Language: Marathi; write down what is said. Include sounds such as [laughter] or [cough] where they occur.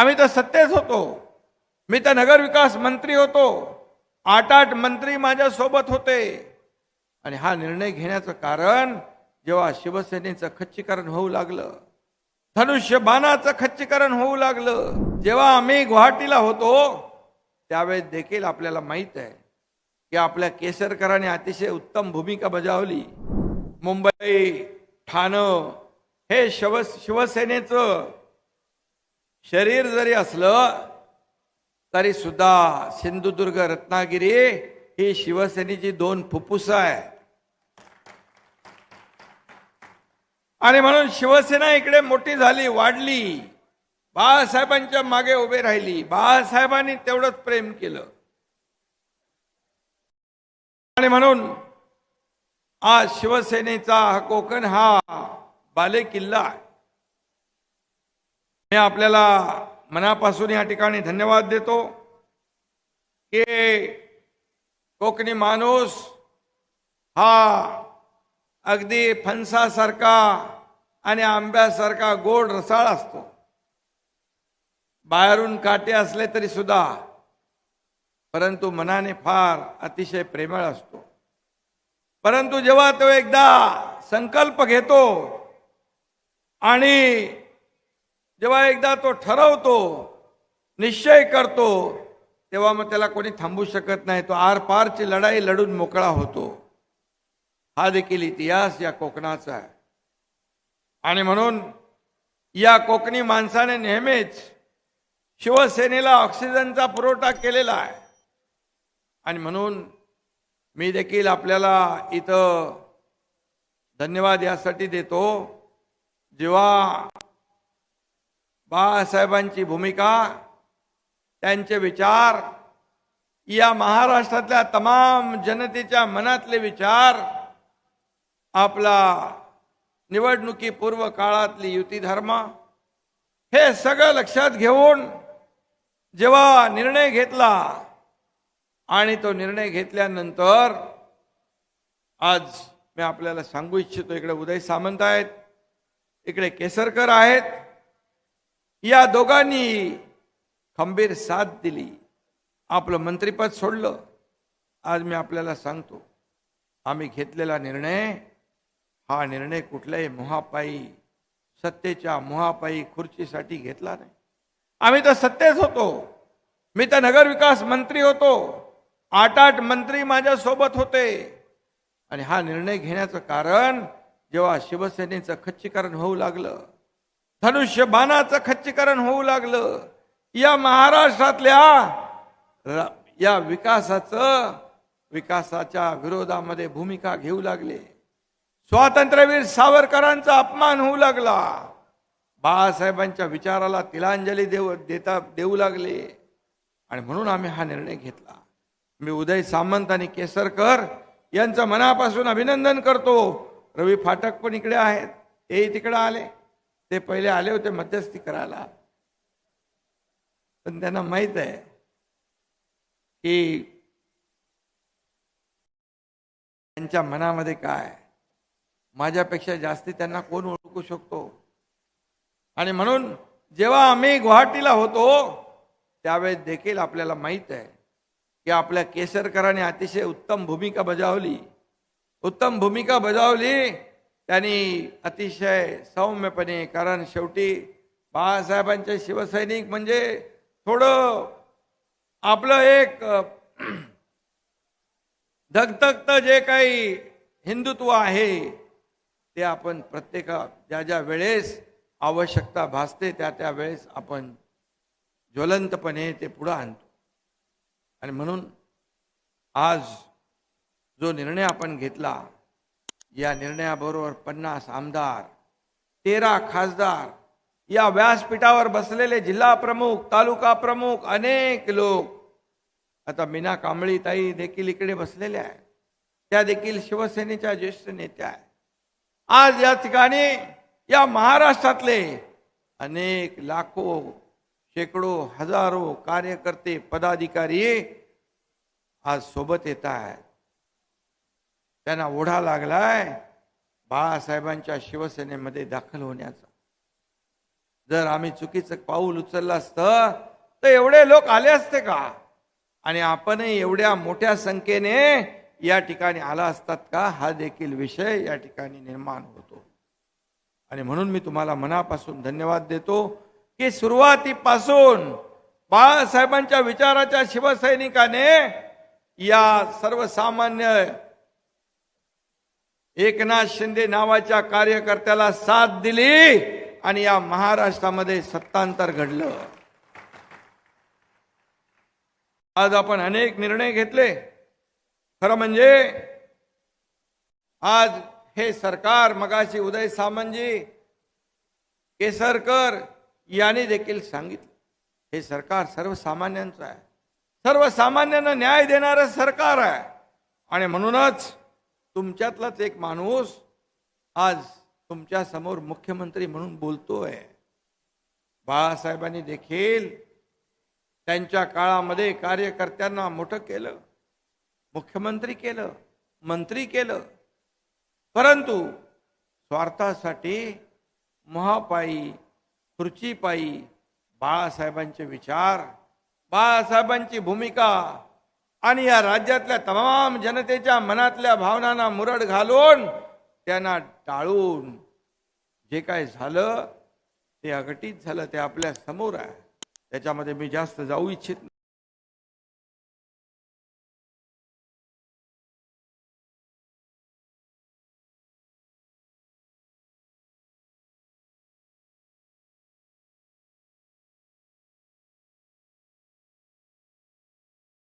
आम्ही तर सत्तेच होतो. मी तर नगरविकास मंत्री होतो. आठ आठ मंत्री माझ्यासोबत होते. आणि हा निर्णय घेण्याचं कारण जेव्हा शिवसेनेचं खच्चीकरण होऊ लागलं धनुष्यबाणाचं खच्चीकरण होऊ लागलं जेव्हा आम्ही गुवाहाटीला होतो त्यावेळेस देखील आपल्याला माहीत आहे की आपल्या केसरकरांनी अतिशय उत्तम भूमिका बजावली. मुंबई ठाणं हे शिव शिवसेनेचं शरीर जरी असलं तरी सुद्धा सिंधुदुर्ग रत्नागिरी ही शिवसेनेची दोन फुफ्फुस आहे. आणि म्हणून शिवसेना इकडे मोठी झाली वाढली. बाळासाहेबांच्या मागे उभे राहिली. बाळासाहेबांनी तेवढंच प्रेम केलं. आणि म्हणून आज शिवसेनेचा हा कोकण हा बालेकिल्ला आहे. मी आपल्याला मनापासून या ठिकाणी धन्यवाद देतो की कोकणी माणूस हा अगदी फणसासारखा आणि आंब्यासारखा गोड रसाळ असतो. बाहेरून काटे असले तरी सुद्धा परंतु मनाने फार अतिशय प्रेमळ असतो. परंतु जेव्हा तो एकदा संकल्प घेतो आणि जेव्हा एकदा तो ठरवतो निश्चय करतो तेव्हा मग त्याला कोणी थांबू शकत नाही. तो आरपारची लढाई लढून मोकळा होतो. हा देखील इतिहास या कोकणाचा आहे. आणि म्हणून या कोकणी माणसाने नेहमीच शिवसेनेला ऑक्सिजनचा पुरवठा केलेला आहे. आणि म्हणून मी देखील आपल्याला इथं धन्यवाद यासाठी देतो. जेव्हा बाळासाहेबांची भूमिका त्यांचे विचार या महाराष्ट्रातल्या तमाम जनतेच्या मनातले विचार आपला निवडणुकीपूर्व काळातली युती धर्म हे सगळं लक्षात घेऊन जेव्हा निर्णय घेतला आणि तो निर्णय घेतल्यानंतर आज मी आपल्याला सांगू इच्छितो इकडे उदय सामंत आहेत इकडे केसरकर आहेत या दोघांनी खंबीर साथ दिली. आपलं मंत्रिपद सोडलं. आज मी आपल्याला सांगतो आम्ही घेतलेला निर्णय हा निर्णय कुठल्याही मोहापायी सत्तेच्या मोहापायी खुर्चीसाठी घेतला नाही. आम्ही तर सत्तेच होतो. मी तर नगरविकास मंत्री होतो. आठ आठ मंत्री माझ्यासोबत होते. आणि हा निर्णय घेण्याचं कारण जेव्हा शिवसेनेचं खच्चीकरण होऊ लागलं धनुष्यबाणाचं खच्चीकरण होऊ लागलं. या महाराष्ट्रातल्या या विकासाचं विकासाच्या विरोधामध्ये भूमिका घेऊ लागले. स्वातंत्र्यवीर सावरकरांचा अपमान होऊ लागला. बाळासाहेबांच्या विचाराला तिलांजली देव देता देऊ लागले. आणि म्हणून आम्ही हा निर्णय घेतला. मी उदय सामंत आणि केसरकर यांचं मनापासून अभिनंदन करतो. रवी फाटक पण इकडे आहेत. तेही तिकडे आले. ते पहिले आले होते मध्यस्थी करायला. पण त्यांना माहीत आहे की त्यांच्या मनामध्ये काय माझ्यापेक्षा जास्ती त्यांना कोण ओळखू शकतो? आणि म्हणून जेव्हा आम्ही गुवाहाटीला होतो त्यावेळेस देखील आपल्याला माहीत आहे की आपल्या केसरकरांनी अतिशय उत्तम भूमिका बजावली. उत्तम भूमिका बजावली. त्यांनी अतिशय सौम्यपणे कारण शेवटी बाळासाहेबांचे शिवसैनिक म्हणजे थोडं आपलं एक [clears throat] धगधगत जे काही हिंदुत्व आहे ते आपण प्रत्येका ज्या ज्या वेळेस आवश्यकता भासते त्या त्या वेळेस आपण ज्वलंतपणे ते पुढं आणतो. आणि म्हणून आज जो निर्णय आपण घेतला या निर्णयाबरोबर पन्नास आमदार तेरा खासदार या व्यासपीठावर बसलेले जिल्हा प्रमुख तालुका प्रमुख अनेक लोक आता मीना कांबळी ताई देखील इकडे बसलेल्या आहेत. त्या देखील शिवसेनेच्या ज्येष्ठ नेत्या आहेत. आज या ठिकाणी या महाराष्ट्रातले अनेक लाखो शेकडो हजारो कार्यकर्ते पदाधिकारी आज सोबत येत आहेत. त्यांना ओढा लागलाय बाळासाहेबांच्या शिवसेनेमध्ये दाखल होण्याचा. जर आम्ही चुकीचं पाऊल उचललं असतं तर एवढे लोक आले असते का? आणि आपणही एवढ्या मोठ्या संख्येने या ठिकाणी आला असतात का? हा देखील विषय या ठिकाणी निर्माण होतो. आणि म्हणून मी तुम्हाला मनापासून धन्यवाद देतो की सुरुवातीपासून बाळासाहेबांच्या विचाराच्या शिवसैनिकाने या सर्वसामान्य एकनाथ शिंदे नावाच्या कार्यकर्त्याला साथ दिली आणि या महाराष्ट्रामध्ये सत्तांतर घडलं. आज आपण अनेक निर्णय घेतले. खरं म्हणजे आज हे सरकार मगाशी उदय सामंतजी केसरकर यांनी देखील सांगितलं. हे सरकार सर्वसामान्यांचं आहे. सर्वसामान्यांना न्याय देणारं सरकार आहे. आणि म्हणूनच तुमच्यातलाच एक माणूस आज तुमच्यासमोर मुख्यमंत्री म्हणून बोलतोय. बाळासाहेबांनी देखील त्यांच्या काळामध्ये कार्यकर्त्यांना मोठं केलं मुख्यमंत्री केलं मंत्री केलं. परंतु स्वार्थासाठी महापायी खुर्चीपायी बाळासाहेबांचे विचार बाळासाहेबांची भूमिका आणि या राज्यातल्या तमाम जनतेच्या मनातल्या भावनांना मुरड घालून त्यांना टाळून जे काय झालं ते अघटित झालं ते आपल्यासमोर आहे. त्याच्यामध्ये मी जास्त जाऊ इच्छित नाही.